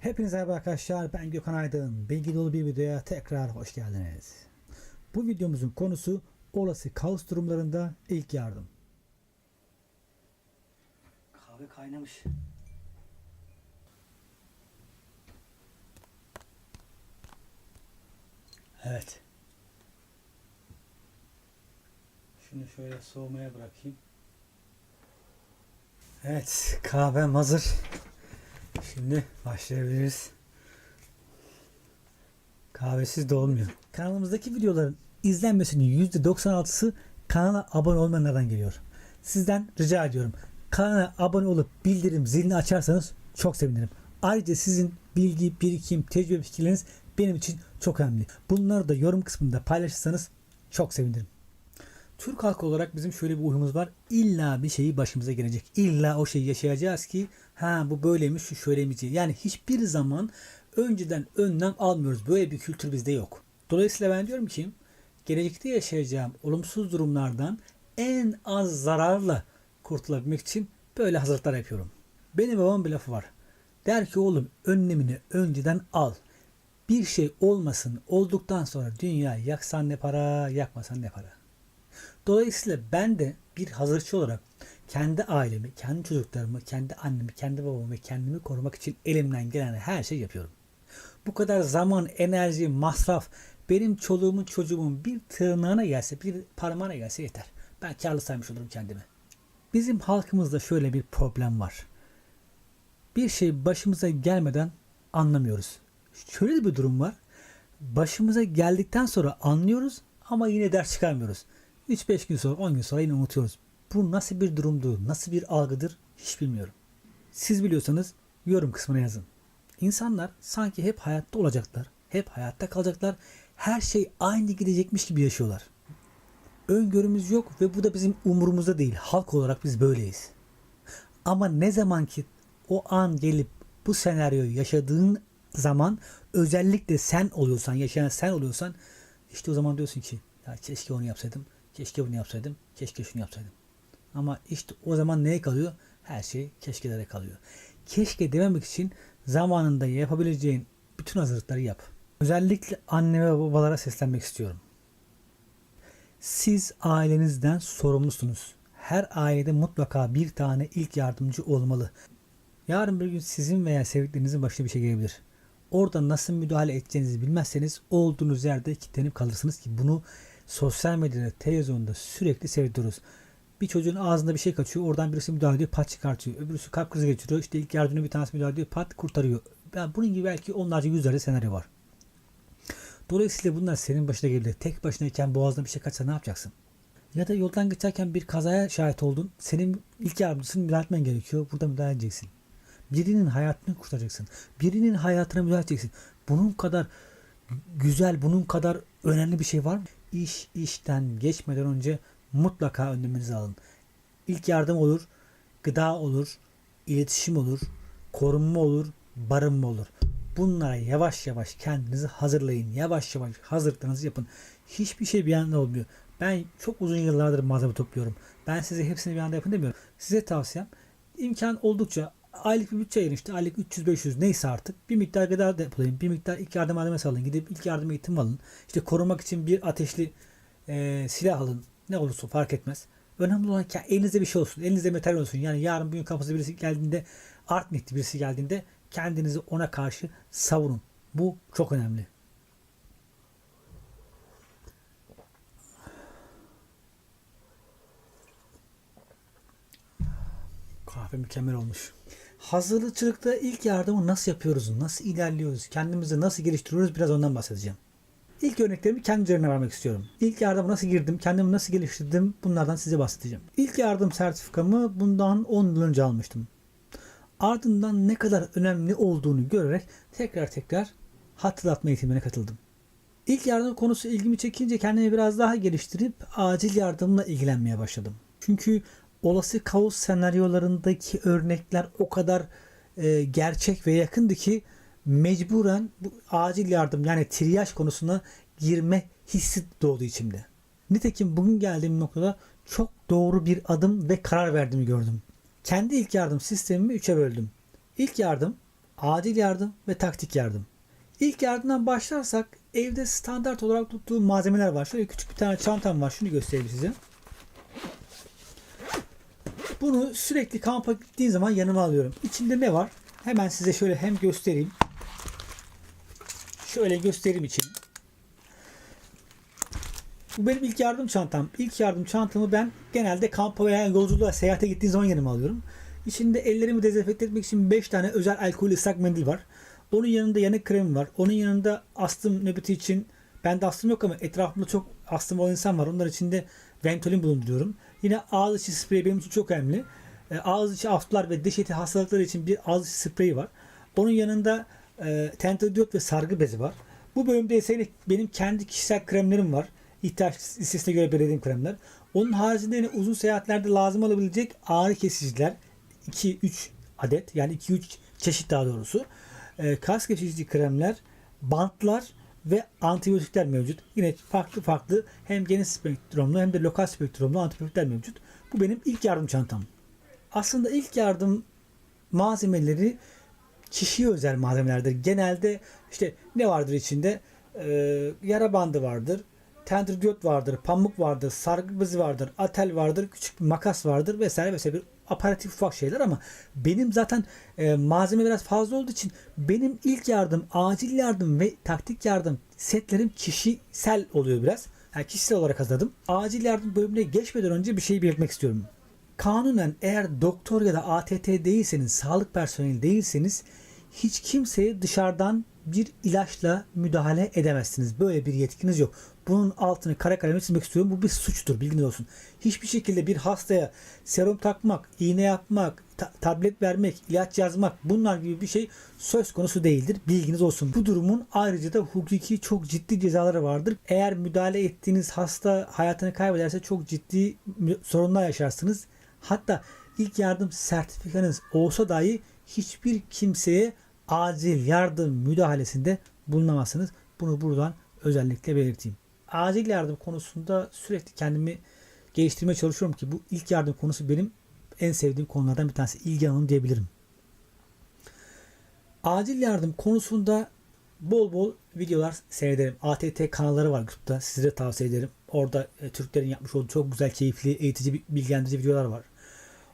Hepinize merhaba arkadaşlar. Ben Gökhan Aydın. Bilgi dolu bir videoya tekrar hoş geldiniz. Bu videomuzun konusu olası kaos durumlarında ilk yardım. Kahve kaynamış. Evet. Şunu şöyle soğumaya bırakayım. Evet, kahvem hazır. Şimdi başlayabiliriz. Kahvesiz de olmuyor. Kanalımızdaki videoların izlenmesinin %96'sı kanala abone olmayanlardan geliyor. Sizden rica ediyorum. Kanala abone olup bildirim zilini açarsanız çok sevinirim. Ayrıca sizin bilgi, birikim, tecrübe fikirleriniz benim için çok önemli. Bunları da yorum kısmında paylaşırsanız çok sevinirim. Türk halkı olarak bizim şöyle bir uyumuz var. İlla bir şeyi başımıza gelecek. İlla o şeyi yaşayacağız ki ha bu böyleymiş şu şöyleymiş diye. Yani hiçbir zaman önceden önlem almıyoruz. Böyle bir kültür bizde yok. Dolayısıyla ben diyorum ki gelecekte yaşayacağım olumsuz durumlardan en az zararla kurtulabilmek için böyle hazırlıklar yapıyorum. Benim babamın bir lafı var. Der ki oğlum önlemini önceden al. Bir şey olmasın olduktan sonra dünya yaksan ne para yakmasan ne para. Dolayısıyla ben de bir hazırlıkçı olarak kendi ailemi, kendi çocuklarımı, kendi annemi, kendi babamı ve kendimi korumak için elimden gelen her şeyi yapıyorum. Bu kadar zaman, enerji, masraf benim çoluğumun çocuğumun bir tırnağına gelse, bir parmağına gelse yeter. Ben karlı saymış olurum kendimi. Bizim halkımızda şöyle bir problem var. Bir şey başımıza gelmeden anlamıyoruz. Şöyle bir durum var. Başımıza geldikten sonra anlıyoruz ama yine ders çıkarmıyoruz. 3-5 gün sonra 10 gün sonra yine unutuyoruz. Bu nasıl bir durumdur, nasıl bir algıdır hiç bilmiyorum. Siz biliyorsanız yorum kısmına yazın. İnsanlar sanki hep hayatta olacaklar, hep hayatta kalacaklar, her şey aynı gidecekmiş gibi yaşıyorlar. Öngörümüz yok ve bu da bizim umurumuzda değil. Halk olarak biz böyleyiz. Ama ne zaman ki o an gelip bu senaryoyu yaşadığın zaman özellikle sen oluyorsan, yaşayan sen oluyorsan işte o zaman diyorsun ki ya keşke onu yapsaydım, keşke bunu yapsaydım, keşke şunu yapsaydım. Ama işte o zaman neye kalıyor? Her şey keşkelere kalıyor. Keşke dememek için zamanında yapabileceğin bütün hazırlıkları yap. Özellikle anne ve babalara seslenmek istiyorum. Siz ailenizden sorumlusunuz. Her ailede mutlaka bir tane ilk yardımcı olmalı. Yarın bir gün sizin veya sevdiklerinizin başına bir şey gelebilir. Orada nasıl müdahale edeceğinizi bilmezseniz olduğunuz yerde kilitlenip kalırsınız ki bunu sosyal medyada, televizyonda sürekli seyrediyoruz. Bir çocuğun ağzında bir şey kaçıyor. Oradan birisi müdahale ediyor. Pat çıkartıyor. Öbürüsü kalp krizi geçiriyor. İşte ilk yardımcı bir tanesi müdahale ediyor. Pat kurtarıyor. Yani bunun gibi belki onlarca yüzlerce senaryo var. Dolayısıyla bunlar senin başına gelebilir. Tek başınayken boğazına bir şey kaçsa ne yapacaksın? Ya da yoldan geçerken bir kazaya şahit oldun. Senin ilk yardımcısını müdahale etmen gerekiyor. Burada müdahale edeceksin. Birinin hayatını kurtaracaksın. Birinin hayatına müdahale edeceksin. Bunun kadar güzel, bunun kadar önemli bir şey var mı? İş işten geçmeden önce mutlaka önleminizi alın. İlk yardım olur, gıda olur, iletişim olur, korunma olur, barınma olur. Bunlara yavaş yavaş kendinizi hazırlayın. Yavaş yavaş hazırlıklarınızı yapın. Hiçbir şey bir anda olmuyor. Ben çok uzun yıllardır malzeme topluyorum. Ben size hepsini bir anda yapın demiyorum. Size tavsiyem imkan oldukça aylık bir bütçe ayırın işte aylık 300-500 neyse artık bir miktar gıda depolayın. Bir miktar ilk yardım malzemesi alın. Gidip ilk yardım eğitimi alın. İşte korumak için bir ateşli e, silah alın. Ne olursa fark etmez. Önemli olan ki elinizde bir şey olsun. Elinizde materyal olsun. Yani yarın bir gün birisi geldiğinde art niyetli birisi geldiğinde kendinizi ona karşı savunun. Bu çok önemli. Kahve mükemmel olmuş. Hazırlıkçılıkta ilk yardımı nasıl yapıyoruz, nasıl ilerliyoruz, kendimizi nasıl geliştiriyoruz biraz ondan bahsedeceğim. İlk örneklerimi kendi üzerine vermek istiyorum. İlk yardıma nasıl girdim, kendimi nasıl geliştirdim bunlardan size bahsedeceğim. İlk yardım sertifikamı bundan 10 yıl önce almıştım. Ardından ne kadar önemli olduğunu görerek tekrar tekrar hatırlatma eğitimine katıldım. İlk yardım konusu ilgimi çekince kendimi biraz daha geliştirip acil yardımla ilgilenmeye başladım. Çünkü olası kaos senaryolarındaki örnekler o kadar e, gerçek ve yakındı ki mecburen bu acil yardım yani triyaj konusuna girme hissi doğdu içimde. Nitekim bugün geldiğim noktada çok doğru bir adım ve karar verdiğimi gördüm. Kendi ilk yardım sistemimi üçe böldüm. İlk yardım, acil yardım ve taktik yardım. İlk yardımdan başlarsak evde standart olarak tuttuğum malzemeler var. Şöyle küçük bir tane çantam var. Şunu göstereyim size. Bunu sürekli kampa gittiğim zaman yanıma alıyorum. İçinde ne var? Hemen size şöyle hem göstereyim. Şöyle göstereyim için. Bu benim ilk yardım çantam. İlk yardım çantamı ben genelde kampa veya yolculuğa, seyahate gittiğim zaman yanıma alıyorum. İçinde ellerimi dezenfekte etmek için 5 tane özel alkollü ıslak mendil var. Onun yanında yanık kremi var. Onun yanında astım nöbeti için bende astım yok ama etrafımda çok astım olan insan var. Onlar için de Ventolin bulunduruyorum. Yine ağız içi sprey benim için çok önemli. E, ağız içi aflar ve diş eti hastalıkları için bir ağız içi spreyi var. Onun yanında e, tentodiyot ve sargı bezi var. Bu bölümde ise benim kendi kişisel kremlerim var. İhtiyaç listesine göre belirlediğim kremler. Onun haricinde yine uzun seyahatlerde lazım olabilecek ağrı kesiciler 2-3 adet yani 2-3 çeşit daha doğrusu. E, kas geçici kremler, bantlar ve antibiyotikler mevcut. Yine farklı farklı hem geniş spektrumlu hem de lokal spektrumlu antibiyotikler mevcut. Bu benim ilk yardım çantam. Aslında ilk yardım malzemeleri kişiye özel malzemelerdir. Genelde işte ne vardır içinde? Ee, yara bandı vardır, tenderdiyot vardır, pamuk vardır, sargı bezi vardır, atel vardır, küçük bir makas vardır vesaire vesaire bir aparatif ufak şeyler ama benim zaten e, malzeme biraz fazla olduğu için benim ilk yardım, acil yardım ve taktik yardım setlerim kişisel oluyor biraz. Yani kişisel olarak hazırladım. Acil yardım bölümüne geçmeden önce bir şey belirtmek istiyorum. Kanunen eğer doktor ya da ATT değilseniz, sağlık personeli değilseniz hiç kimseye dışarıdan bir ilaçla müdahale edemezsiniz. Böyle bir yetkiniz yok. Bunun altını kara kaleme çizmek istiyorum. Bu bir suçtur bilginiz olsun. Hiçbir şekilde bir hastaya serum takmak, iğne yapmak, ta- tablet vermek, ilaç yazmak bunlar gibi bir şey söz konusu değildir. Bilginiz olsun. Bu durumun ayrıca da hukuki çok ciddi cezaları vardır. Eğer müdahale ettiğiniz hasta hayatını kaybederse çok ciddi sorunlar yaşarsınız. Hatta ilk yardım sertifikanız olsa dahi hiçbir kimseye acil yardım müdahalesinde bulunamazsınız. Bunu buradan özellikle belirteyim. Acil yardım konusunda sürekli kendimi geliştirmeye çalışıyorum ki bu ilk yardım konusu benim en sevdiğim konulardan bir tanesi. İlgi alanım diyebilirim. Acil yardım konusunda bol bol videolar seyrederim. ATT kanalları var YouTube'da. Size tavsiye ederim. Orada e, Türklerin yapmış olduğu çok güzel, keyifli, eğitici, bilgilendirici videolar var.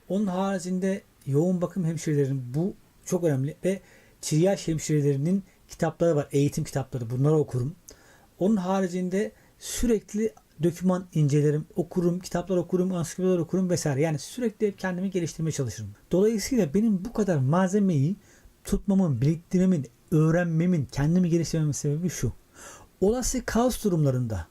Onun haricinde yoğun bakım hemşirelerin bu çok önemli ve triyaj hemşirelerinin kitapları var. Eğitim kitapları. Bunları okurum. Onun haricinde sürekli doküman incelerim, okurum, kitaplar okurum, ansiklopediler okurum vesaire. Yani sürekli kendimi geliştirmeye çalışırım. Dolayısıyla benim bu kadar malzemeyi tutmamın, biriktirmemin, öğrenmemin, kendimi geliştirmemin sebebi şu. Olası kaos durumlarında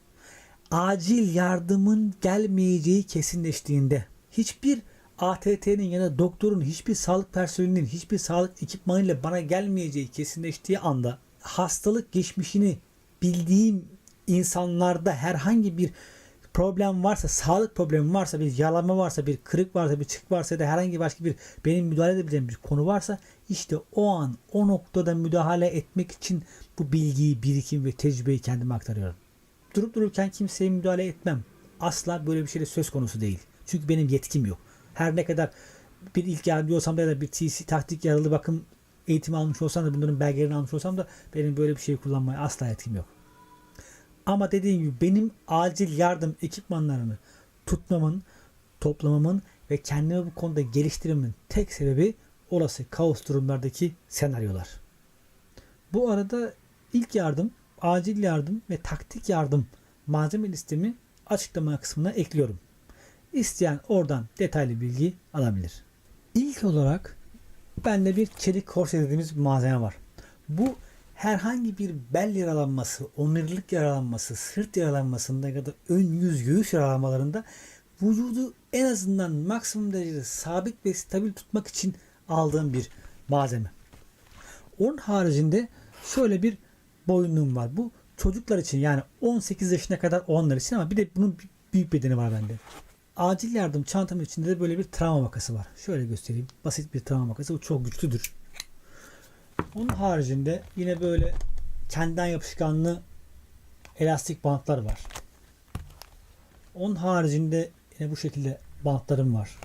acil yardımın gelmeyeceği kesinleştiğinde hiçbir ATT'nin ya da doktorun hiçbir sağlık personelinin hiçbir sağlık ekipmanıyla bana gelmeyeceği kesinleştiği anda hastalık geçmişini bildiğim insanlarda herhangi bir problem varsa, sağlık problemi varsa, bir yaralanma varsa, bir kırık varsa, bir çık varsa ya da herhangi başka bir benim müdahale edebileceğim bir konu varsa işte o an, o noktada müdahale etmek için bu bilgiyi, birikim ve tecrübeyi kendime aktarıyorum. Durup dururken kimseye müdahale etmem. Asla böyle bir şey de söz konusu değil. Çünkü benim yetkim yok. Her ne kadar bir ilk yardımcı olsam da ya da bir TC taktik yaralı bakım eğitimi almış olsam da bunların belgelerini almış olsam da benim böyle bir şey kullanmaya asla yetkim yok. Ama dediğim gibi benim acil yardım ekipmanlarını tutmamın, toplamamın ve kendimi bu konuda geliştirmemin tek sebebi olası kaos durumlardaki senaryolar. Bu arada ilk yardım, acil yardım ve taktik yardım malzeme listemi açıklama kısmına ekliyorum. İsteyen oradan detaylı bilgi alabilir. İlk olarak bende bir çelik korse dediğimiz bir malzeme var. Bu herhangi bir bel yaralanması, omurilik yaralanması, sırt yaralanmasında ya da ön yüz göğüs yaralanmalarında vücudu en azından maksimum derecede sabit ve stabil tutmak için aldığım bir malzeme. Onun haricinde şöyle bir boyunluğum var. Bu çocuklar için yani 18 yaşına kadar olanlar için ama bir de bunun büyük bedeni var bende. Acil yardım çantamın içinde de böyle bir travma makası var. Şöyle göstereyim. Basit bir travma makası. Bu çok güçlüdür. Onun haricinde yine böyle kendinden yapışkanlı elastik bantlar var. Onun haricinde yine bu şekilde bantlarım var.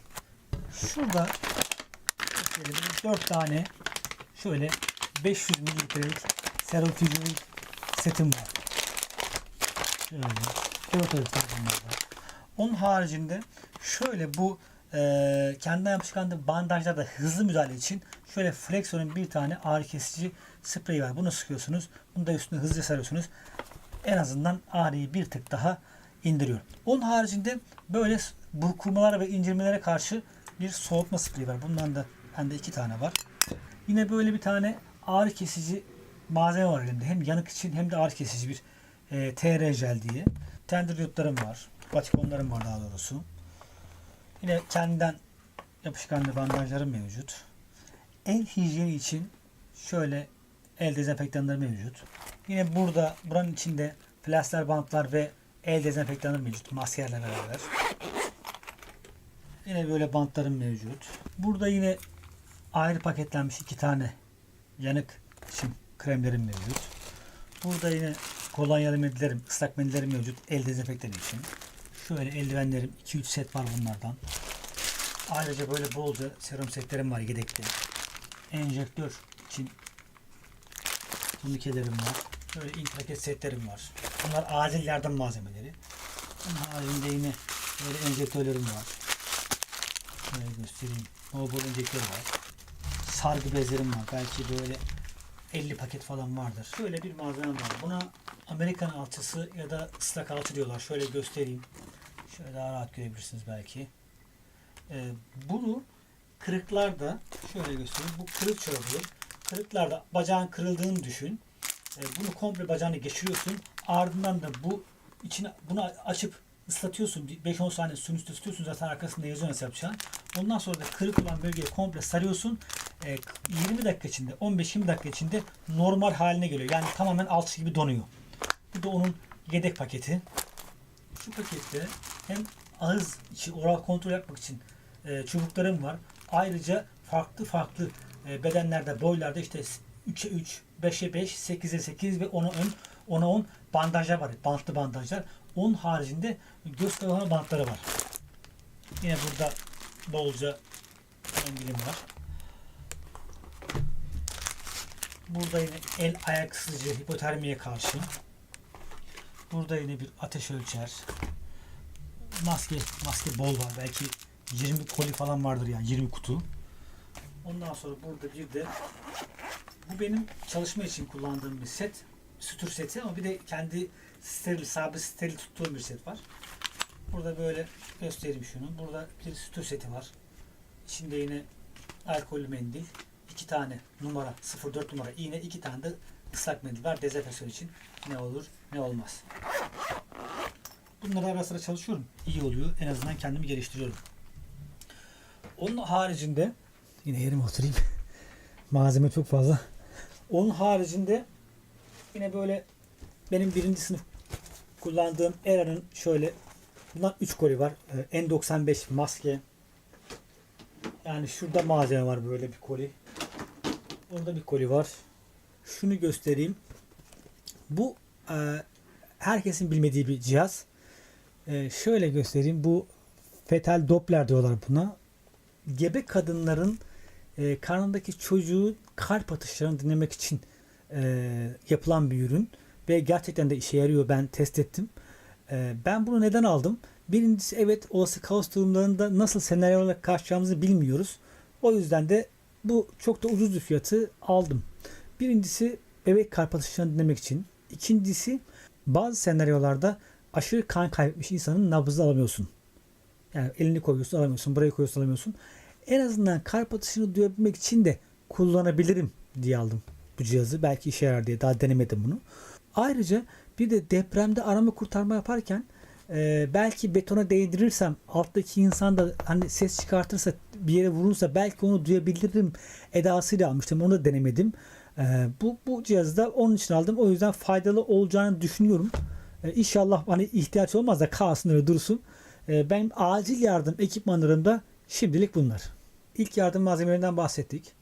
Şurada şöyle bir dört tane şöyle 500 mililitrelik serotonin setim var. Şöyle. Keratonik var bunlarda. Onun haricinde şöyle bu e, kendinden yapışkan bandajlarda hızlı müdahale için şöyle Flexon'un bir tane ağrı kesici spreyi var. Bunu sıkıyorsunuz. Bunu da üstüne hızlıca sarıyorsunuz. En azından ağrıyı bir tık daha indiriyor. Onun haricinde böyle burkulmalara ve indirmelere karşı bir soğutma spreyi var. Bundan da bende iki tane var. Yine böyle bir tane ağrı kesici malzeme var elimde. Hem yanık için hem de ağrı kesici bir e, TR jel diye. Tendriyotlarım var. Batikonlarım var daha doğrusu. Yine kendinden yapışkanlı bandajlarım mevcut. El hijyeni için şöyle el dezenfektanları mevcut. Yine burada buranın içinde plaster bantlar ve el dezenfektanları mevcut maskelerle beraber. Yine böyle bantlarım mevcut. Burada yine ayrı paketlenmiş iki tane yanık için kremlerim mevcut. Burada yine kolonyalı mendillerim, ıslak mendillerim mevcut el dezenfektanı için. Şöyle eldivenlerim 2-3 set var bunlardan. Ayrıca böyle bolca serum setlerim var yedekte. Enjektör için turnikelerim var. Böyle intraket setlerim var. Bunlar acil yardım malzemeleri. Bunun haricinde yine böyle enjektörlerim var. Şöyle göstereyim. Mobile enjektör var. Sargı bezlerim var. Belki böyle 50 paket falan vardır. Şöyle bir malzeme var. Buna Amerikan alçısı ya da ıslak alçı diyorlar. Şöyle göstereyim. Şöyle daha rahat görebilirsiniz belki. Ee, bunu kırıklarda şöyle göstereyim. Bu kırık çorabı. Kırıklarda bacağın kırıldığını düşün. Ee, bunu komple bacağını geçiriyorsun. Ardından da bu içine bunu açıp ıslatıyorsun. 5-10 saniye suyun üstüne tutuyorsun. Zaten arkasında yazıyor nasıl yapacağını. Ondan sonra da kırık olan bölgeyi komple sarıyorsun. Ee, 20 dakika içinde, 15-20 dakika içinde normal haline geliyor. Yani tamamen alçı gibi donuyor. Bu da onun yedek paketi. Şu pakette hem ağız içi oral kontrol yapmak için e, çubuklarım var. Ayrıca farklı farklı e, bedenlerde, boylarda işte 3'e 3, 5'e 5, 8'e 8 ve 10'a 10, 10'a 10 bandajlar var. Bantlı bandajlar. Onun haricinde göz kavama bantları var. Yine burada bolca mendilim var. Burada yine el ayak ısıtıcı hipotermiye karşı. Burada yine bir ateş ölçer. Maske, maske bol var. Belki 20 koli falan vardır yani 20 kutu. Ondan sonra burada bir de bu benim çalışma için kullandığım bir set. Sütür seti ama bir de kendi steril, sabit steril tuttuğum bir set var. Burada böyle göstereyim şunu. Burada bir sütür seti var. İçinde yine alkollü mendil. iki tane numara 04 numara iğne iki tane de ıslak mendil var dezenfeksiyon için. Ne olur ne olmaz. Bunları ara sıra çalışıyorum. İyi oluyor. En azından kendimi geliştiriyorum. Onun haricinde yine yerime oturayım. Malzeme çok fazla. Onun haricinde yine böyle benim birinci sınıf kullandığım Era'nın şöyle bundan 3 koli var. Ee, N95 maske. Yani şurada malzeme var böyle bir koli. Orada bir koli var. Şunu göstereyim. Bu e, herkesin bilmediği bir cihaz. E, şöyle göstereyim. Bu fetal Doppler diyorlar buna. Gebe kadınların e, karnındaki çocuğu kalp atışlarını dinlemek için e, yapılan bir ürün ve gerçekten de işe yarıyor. Ben test ettim. E, ben bunu neden aldım? Birincisi evet olası kaos durumlarında nasıl senaryolarla karşılayacağımızı bilmiyoruz. O yüzden de bu çok da ucuz bir fiyatı aldım. Birincisi bebek kalp atışlarını dinlemek için. İkincisi bazı senaryolarda aşırı kan kaybetmiş insanın nabzını alamıyorsun. Yani elini koyuyorsun alamıyorsun, burayı koyuyorsun alamıyorsun. En azından kalp atışını duyabilmek için de kullanabilirim diye aldım bu cihazı. Belki işe yarar diye daha denemedim bunu. Ayrıca bir de depremde arama kurtarma yaparken e, belki betona değdirirsem alttaki insan da hani ses çıkartırsa bir yere vurursa belki onu duyabilirim edasıyla almıştım. Onu da denemedim. E, bu, bu cihazı da onun için aldım. O yüzden faydalı olacağını düşünüyorum. E, inşallah hani ihtiyaç olmaz da kalsın öyle dursun. E, benim acil yardım ekipmanlarımda şimdilik bunlar. İlk yardım malzemelerinden bahsettik.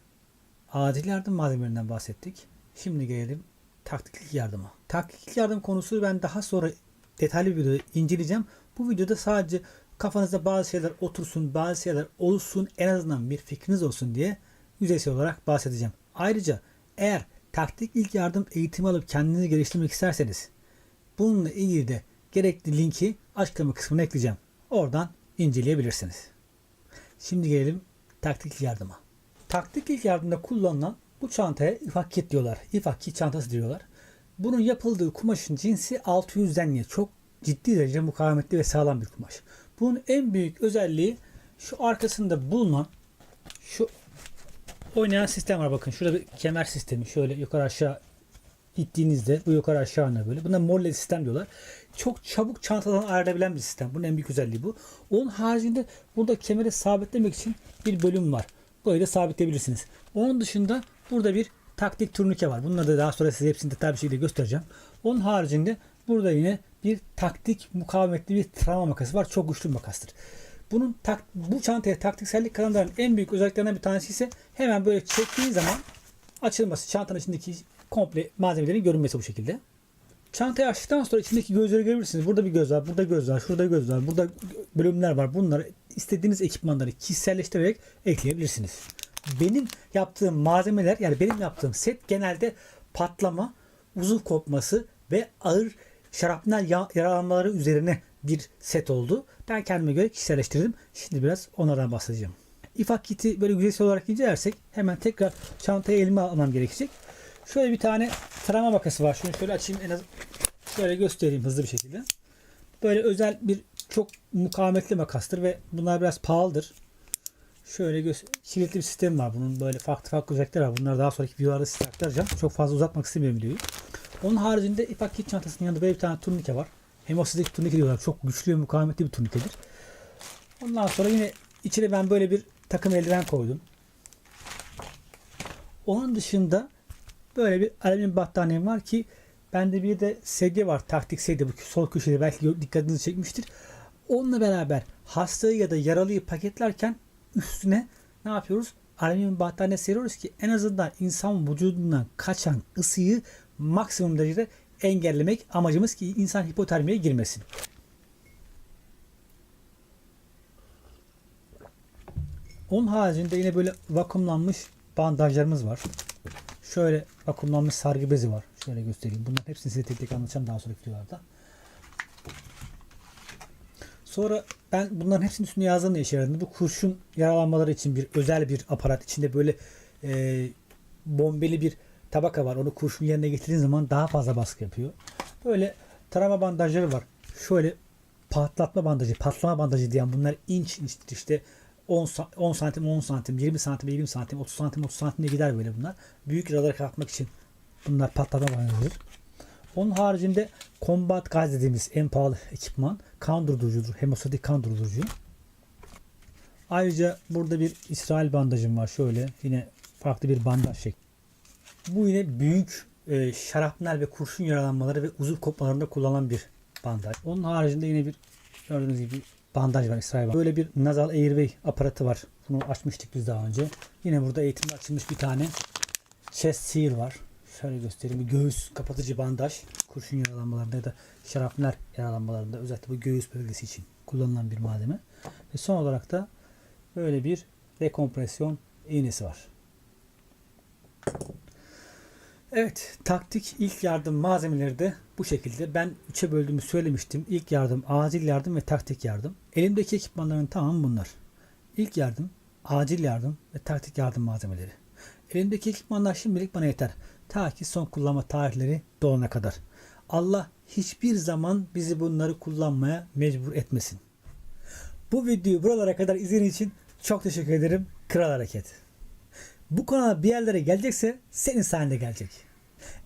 Acil yardım malzemelerinden bahsettik. Şimdi gelelim taktiklik yardıma. Taktiklik yardım konusu ben daha sonra detaylı bir videoda inceleyeceğim. Bu videoda sadece kafanızda bazı şeyler otursun, bazı şeyler olsun, en azından bir fikriniz olsun diye yüzeysel olarak bahsedeceğim. Ayrıca Eğer taktik ilk yardım eğitimi alıp kendinizi geliştirmek isterseniz bununla ilgili de gerekli linki açıklama kısmına ekleyeceğim. Oradan inceleyebilirsiniz. Şimdi gelelim taktik yardıma. Taktik ilk yardımda kullanılan bu çantaya ifak kit diyorlar. İfak kit çantası diyorlar. Bunun yapıldığı kumaşın cinsi 600 denli. Çok ciddi derece mukavemetli ve sağlam bir kumaş. Bunun en büyük özelliği şu arkasında bulunan şu oynayan sistem var bakın. Şurada bir kemer sistemi. Şöyle yukarı aşağı ittiğinizde bu yukarı aşağı iner böyle. Buna molle sistem diyorlar. Çok çabuk çantadan ayrılabilen bir sistem. Bunun en büyük özelliği bu. Onun haricinde burada kemeri sabitlemek için bir bölüm var. Böyle sabitleyebilirsiniz. Onun dışında burada bir taktik turnike var. Bunları da daha sonra size hepsini detaylı bir şekilde göstereceğim. Onun haricinde burada yine bir taktik mukavemetli bir travma makası var. Çok güçlü bir makastır. Bunun tak, bu çantaya taktiksellik kazandıran en büyük özelliklerinden bir tanesi ise hemen böyle çektiği zaman açılması. Çantanın içindeki komple malzemelerin görünmesi bu şekilde. Çantayı açtıktan sonra içindeki gözleri görebilirsiniz. Burada bir göz var, burada göz var, şurada göz var, burada bölümler var. Bunları istediğiniz ekipmanları kişiselleştirerek ekleyebilirsiniz. Benim yaptığım malzemeler yani benim yaptığım set genelde patlama, uzuv kopması ve ağır şarapnel ya- yaralanmaları üzerine bir set oldu. Ben kendime göre kişiselleştirdim. Şimdi biraz onlardan bahsedeceğim. İfak kiti böyle yüzeysel olarak incelersek hemen tekrar çantayı elime almam gerekecek. Şöyle bir tane travma makası var. Şunu şöyle açayım en az şöyle göstereyim hızlı bir şekilde. Böyle özel bir çok mukavemetli makastır ve bunlar biraz pahalıdır. Şöyle kilitli bir sistem var. Bunun böyle farklı farklı özellikleri var. Bunları daha sonraki videolarda size aktaracağım. Çok fazla uzatmak istemiyorum videoyu. Onun haricinde ipak kit çantasının yanında böyle bir tane turnike var. Hemosidik turnike diyorlar. Çok güçlü ve mukavemetli bir turnikedir. Ondan sonra yine içine ben böyle bir takım eldiven koydum. Onun dışında böyle bir alüminyum battaniyem var ki bende bir de sedye var. Taktik sedye bu sol köşede belki dikkatinizi çekmiştir. Onunla beraber hastayı ya da yaralıyı paketlerken üstüne ne yapıyoruz? Alüminyum battaniye seriyoruz ki en azından insan vücudundan kaçan ısıyı maksimum derecede engellemek amacımız ki insan hipotermiye girmesin. Onun haricinde yine böyle vakumlanmış bandajlarımız var. Şöyle vakumlanmış sargı bezi var. Şöyle göstereyim. Bunların hepsini size tek tek anlatacağım daha sonraki videolarda. Sonra ben bunların hepsinin üstüne yazdığım ne işe bu kurşun yaralanmaları için bir özel bir aparat içinde böyle e, bombeli bir tabaka var. Onu kurşun yerine getirdiğin zaman daha fazla baskı yapıyor. Böyle travma bandajları var. Şöyle patlatma bandajı, patlama bandajı diyen bunlar inç inçtir işte 10, sa- 10 santim 10 santim, 20 santim 20 santim, 30 santim 30 santim diye gider böyle bunlar. Büyük yaraları kapatmak için bunlar patlatma bandajıdır. Onun haricinde Combat Guys dediğimiz en pahalı ekipman kan durdurucudur. Hemostatik kan durdurucu. Ayrıca burada bir İsrail bandajım var. Şöyle yine farklı bir bandaj şekli. Bu yine büyük e, şarapnel ve kurşun yaralanmaları ve uzuv kopmalarında kullanılan bir bandaj. Onun haricinde yine bir gördüğünüz gibi bandaj var İsrail. Böyle bir nasal airway aparatı var. Bunu açmıştık biz daha önce. Yine burada eğitimde açılmış bir tane chest seal var. Şöyle göstereyim. Bir göğüs kapatıcı bandaj. Kurşun yaralanmalarında ya da şarapnel yaralanmalarında özellikle bu göğüs bölgesi için kullanılan bir malzeme. Ve son olarak da böyle bir dekompresyon iğnesi var. Evet, taktik ilk yardım malzemeleri de bu şekilde. Ben üçe böldüğümü söylemiştim. İlk yardım, acil yardım ve taktik yardım. Elimdeki ekipmanların tamamı bunlar. İlk yardım, acil yardım ve taktik yardım malzemeleri. Elimdeki ekipmanlar şimdilik bana yeter. Ta ki son kullanma tarihleri dolana kadar. Allah hiçbir zaman bizi bunları kullanmaya mecbur etmesin. Bu videoyu buralara kadar izlediğiniz için çok teşekkür ederim. Kral Hareket. Bu kanal bir yerlere gelecekse senin sayende gelecek.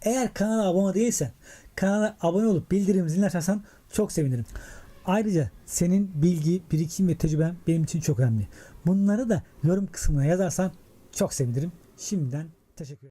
Eğer kanala abone değilsen kanala abone olup bildirim zilini açarsan çok sevinirim. Ayrıca senin bilgi, birikim ve tecrüben benim için çok önemli. Bunları da yorum kısmına yazarsan çok sevinirim. Şimdiden teşekkür ederim.